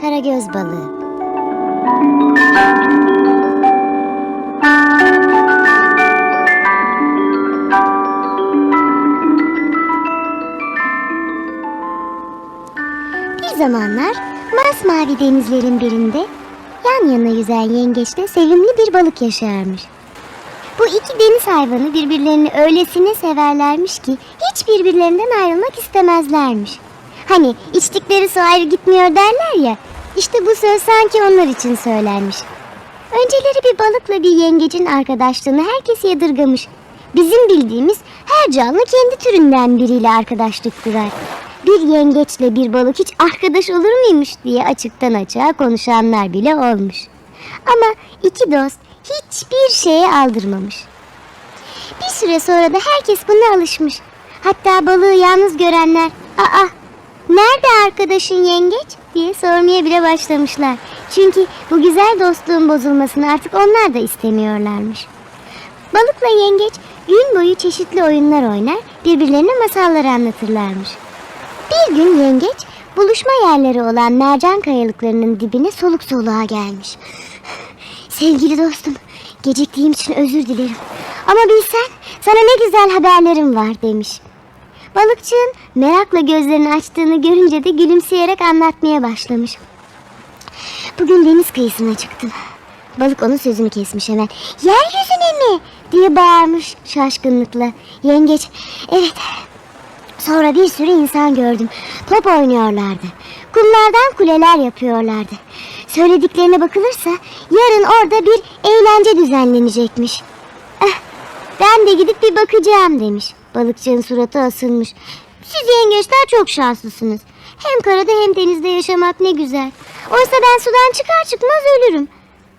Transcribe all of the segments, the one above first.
Karagöz balığı. Bir zamanlar masmavi denizlerin birinde yan yana yüzen yengeçle sevimli bir balık yaşarmış. Bu iki deniz hayvanı birbirlerini öylesine severlermiş ki hiç birbirlerinden ayrılmak istemezlermiş. Hani içtikleri su ayrı gitmiyor derler ya, işte bu söz sanki onlar için söylenmiş. Önceleri bir balıkla bir yengecin arkadaşlığını herkes yadırgamış. Bizim bildiğimiz her canlı kendi türünden biriyle arkadaşlık kurar. Bir yengeçle bir balık hiç arkadaş olur muymuş diye açıktan açığa konuşanlar bile olmuş. Ama iki dost hiçbir şeye aldırmamış. Bir süre sonra da herkes buna alışmış. Hatta balığı yalnız görenler, ''Aa, nerede arkadaşın yengeç?'' diye sormaya bile başlamışlar. Çünkü bu güzel dostluğun bozulmasını artık onlar da istemiyorlarmış. Balıkla yengeç gün boyu çeşitli oyunlar oynar, birbirlerine masallar anlatırlarmış. Bir gün yengeç buluşma yerleri olan mercan kayalıklarının dibine soluk soluğa gelmiş. Sevgili dostum, geciktiğim için özür dilerim. Ama bilsen sana ne güzel haberlerim var demiş. Balıkçığın merakla gözlerini açtığını görünce de gülümseyerek anlatmaya başlamış. Bugün deniz kıyısına çıktım. Balık onun sözünü kesmiş hemen. Yeryüzüne mi? diye bağırmış şaşkınlıkla. Yengeç, evet Sonra bir sürü insan gördüm. Top oynuyorlardı. Kumlardan kuleler yapıyorlardı. Söylediklerine bakılırsa yarın orada bir eğlence düzenlenecekmiş. Eh, ben de gidip bir bakacağım demiş. Balıkçının suratı asılmış. Siz yengeçler çok şanslısınız. Hem karada hem denizde yaşamak ne güzel. Oysa ben sudan çıkar çıkmaz ölürüm.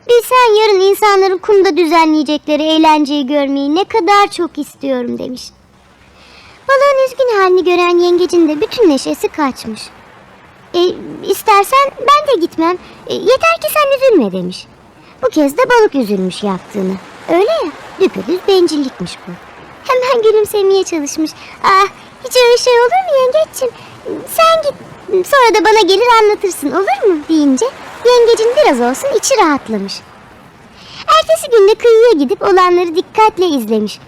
Bilsen yarın insanların kumda düzenleyecekleri eğlenceyi görmeyi ne kadar çok istiyorum demiş. Balığın üzgün halini gören yengecin de bütün neşesi kaçmış. E, istersen ben de gitmem. E, yeter ki sen üzülme demiş. Bu kez de balık üzülmüş yaptığını. Öyle ya, düpedüz bencillikmiş bu. Hemen gülümsemeye çalışmış. Ah, hiç öyle şey olur mu yengeçim? Sen git, sonra da bana gelir anlatırsın olur mu deyince yengecin biraz olsun içi rahatlamış. Ertesi günde kıyıya gidip olanları dikkatle izlemiş.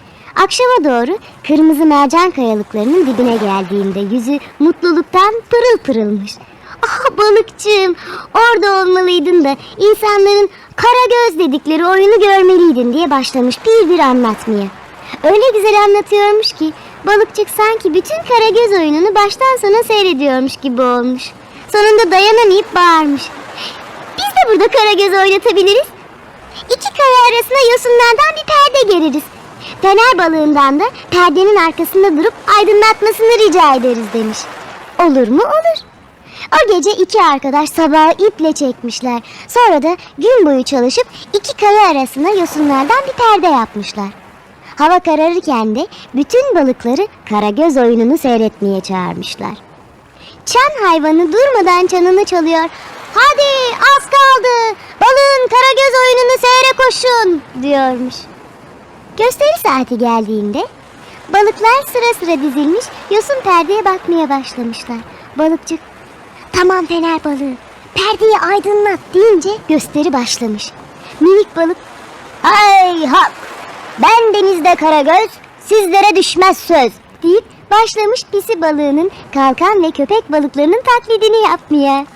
Akşama doğru kırmızı mercan kayalıklarının dibine geldiğinde yüzü mutluluktan pırıl pırılmış. Ah balıkçığım orada olmalıydın da insanların kara göz dedikleri oyunu görmeliydin diye başlamış bir bir anlatmaya. Öyle güzel anlatıyormuş ki balıkçık sanki bütün kara göz oyununu baştan sona seyrediyormuş gibi olmuş. Sonunda dayanamayıp bağırmış. Biz de burada kara göz oynatabiliriz. İki kaya arasına yosunlardan bir perde geririz. Fener balığından da perdenin arkasında durup aydınlatmasını rica ederiz demiş. Olur mu? Olur. O gece iki arkadaş sabahı iple çekmişler. Sonra da gün boyu çalışıp iki kaya arasına yosunlardan bir perde yapmışlar. Hava kararırken de bütün balıkları karagöz oyununu seyretmeye çağırmışlar. Çan hayvanı durmadan çanını çalıyor. Hadi az kaldı. Balığın karagöz oyununu seyre koşun diyormuş. Gösteri saati geldiğinde balıklar sıra sıra dizilmiş yosun perdeye bakmaya başlamışlar. Balıkçık tamam fener balığı perdeyi aydınlat deyince gösteri başlamış. Minik balık hay hak ben denizde karagöz sizlere düşmez söz deyip başlamış pisi balığının kalkan ve köpek balıklarının taklidini yapmaya.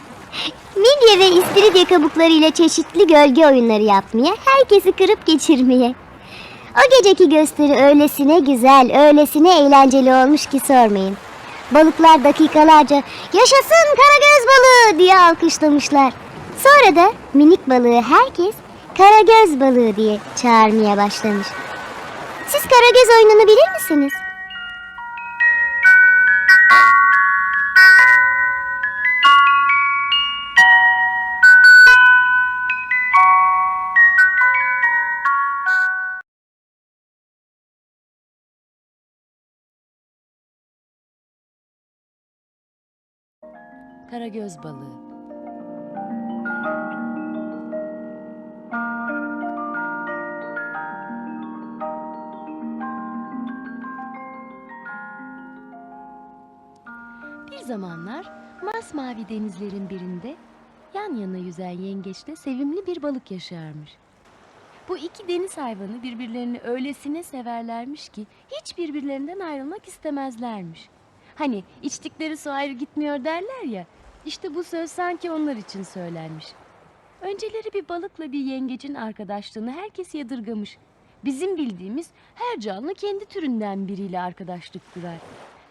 Midye ve istiridye kabuklarıyla çeşitli gölge oyunları yapmaya, herkesi kırıp geçirmeye. O geceki gösteri öylesine güzel, öylesine eğlenceli olmuş ki sormayın. Balıklar dakikalarca yaşasın karagöz balığı diye alkışlamışlar. Sonra da minik balığı herkes karagöz balığı diye çağırmaya başlamış. Siz karagöz oyununu bilir misiniz? Karagöz balığı. Zamanlar masmavi denizlerin birinde yan yana yüzen yengeçle sevimli bir balık yaşarmış. Bu iki deniz hayvanı birbirlerini öylesine severlermiş ki hiç birbirlerinden ayrılmak istemezlermiş. Hani içtikleri su ayrı gitmiyor derler ya, işte bu söz sanki onlar için söylenmiş. Önceleri bir balıkla bir yengecin arkadaşlığını herkes yadırgamış. Bizim bildiğimiz her canlı kendi türünden biriyle arkadaşlık kurar.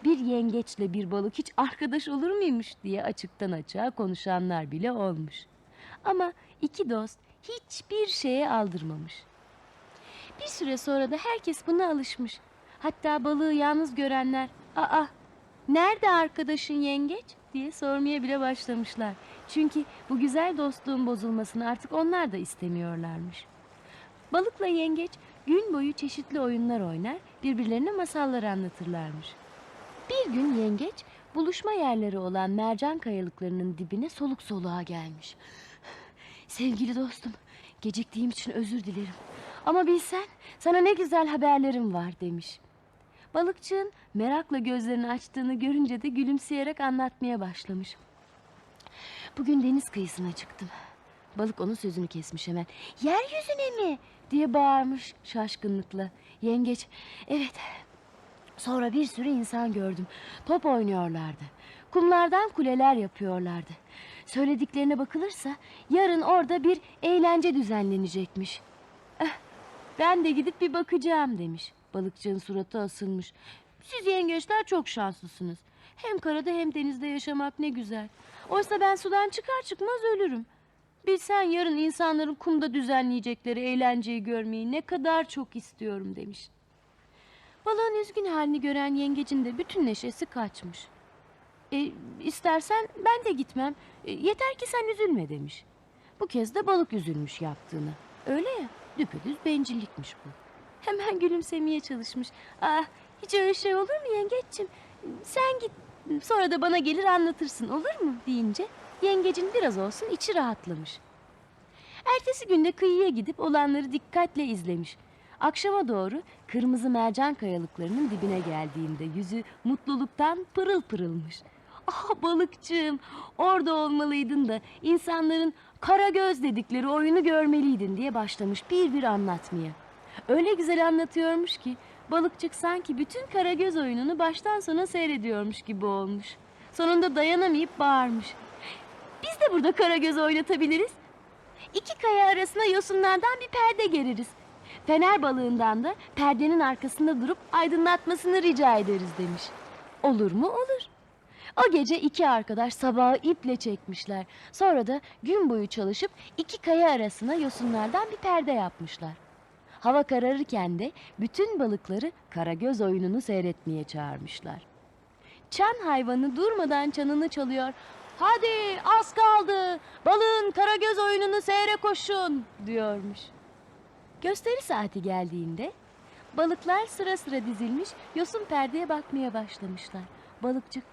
Bir yengeçle bir balık hiç arkadaş olur muymuş diye açıktan açığa konuşanlar bile olmuş. Ama iki dost hiçbir şeye aldırmamış. Bir süre sonra da herkes buna alışmış. Hatta balığı yalnız görenler, "Aa, nerede arkadaşın yengeç?" diye sormaya bile başlamışlar. Çünkü bu güzel dostluğun bozulmasını artık onlar da istemiyorlarmış. Balıkla yengeç gün boyu çeşitli oyunlar oynar, birbirlerine masallar anlatırlarmış. Bir gün yengeç buluşma yerleri olan mercan kayalıklarının dibine soluk soluğa gelmiş. Sevgili dostum, geciktiğim için özür dilerim. Ama bilsen sana ne güzel haberlerim var demiş. Balıkçığın merakla gözlerini açtığını görünce de gülümseyerek anlatmaya başlamış. Bugün deniz kıyısına çıktım. Balık onun sözünü kesmiş hemen. Yeryüzüne mi? diye bağırmış şaşkınlıkla. Yengeç, evet. Sonra bir sürü insan gördüm. Top oynuyorlardı. Kumlardan kuleler yapıyorlardı. Söylediklerine bakılırsa yarın orada bir eğlence düzenlenecekmiş. Eh, ben de gidip bir bakacağım demiş. Balıkçının suratı asılmış. Siz yengeçler çok şanslısınız. Hem karada hem denizde yaşamak ne güzel. Oysa ben sudan çıkar çıkmaz ölürüm. Bilsen yarın insanların kumda düzenleyecekleri eğlenceyi görmeyi ne kadar çok istiyorum demiş. Balığın üzgün halini gören yengecin de bütün neşesi kaçmış. E, istersen ben de gitmem. E, yeter ki sen üzülme demiş. Bu kez de balık üzülmüş yaptığını. Öyle ya, düpedüz bencillikmiş bu. Hemen gülümsemeye çalışmış. Ah, hiç öyle şey olur mu yengeççim? Sen git, sonra da bana gelir anlatırsın olur mu? deyince yengecin biraz olsun içi rahatlamış. Ertesi günde kıyıya gidip olanları dikkatle izlemiş. Akşama doğru kırmızı mercan kayalıklarının dibine geldiğinde yüzü mutluluktan pırıl pırılmış. Ah balıkçığım orada olmalıydın da insanların kara göz dedikleri oyunu görmeliydin diye başlamış bir bir anlatmaya. Öyle güzel anlatıyormuş ki balıkçık sanki bütün kara göz oyununu baştan sona seyrediyormuş gibi olmuş. Sonunda dayanamayıp bağırmış. Biz de burada kara göz oynatabiliriz. İki kaya arasına yosunlardan bir perde geririz. Fener balığından da perdenin arkasında durup aydınlatmasını rica ederiz demiş. Olur mu? Olur. O gece iki arkadaş sabahı iple çekmişler. Sonra da gün boyu çalışıp iki kaya arasına yosunlardan bir perde yapmışlar. Hava kararırken de bütün balıkları karagöz oyununu seyretmeye çağırmışlar. Çan hayvanı durmadan çanını çalıyor. Hadi az kaldı. Balığın karagöz oyununu seyre koşun diyormuş. Gösteri saati geldiğinde balıklar sıra sıra dizilmiş yosun perdeye bakmaya başlamışlar. Balıkçık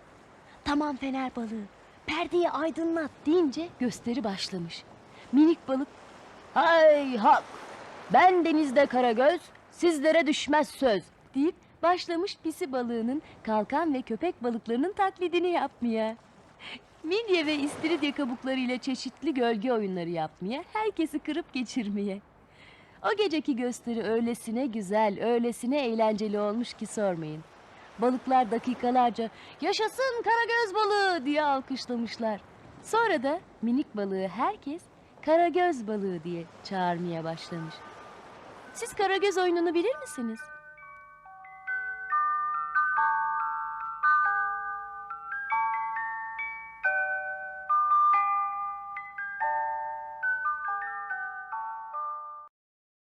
tamam fener balığı perdeyi aydınlat deyince gösteri başlamış. Minik balık hay hak ben denizde karagöz sizlere düşmez söz deyip başlamış pisi balığının kalkan ve köpek balıklarının taklidini yapmaya. Midye ve istiridye kabuklarıyla çeşitli gölge oyunları yapmaya, herkesi kırıp geçirmeye. O geceki gösteri öylesine güzel, öylesine eğlenceli olmuş ki sormayın. Balıklar dakikalarca yaşasın karagöz balığı diye alkışlamışlar. Sonra da minik balığı herkes karagöz balığı diye çağırmaya başlamış. Siz karagöz oyununu bilir misiniz?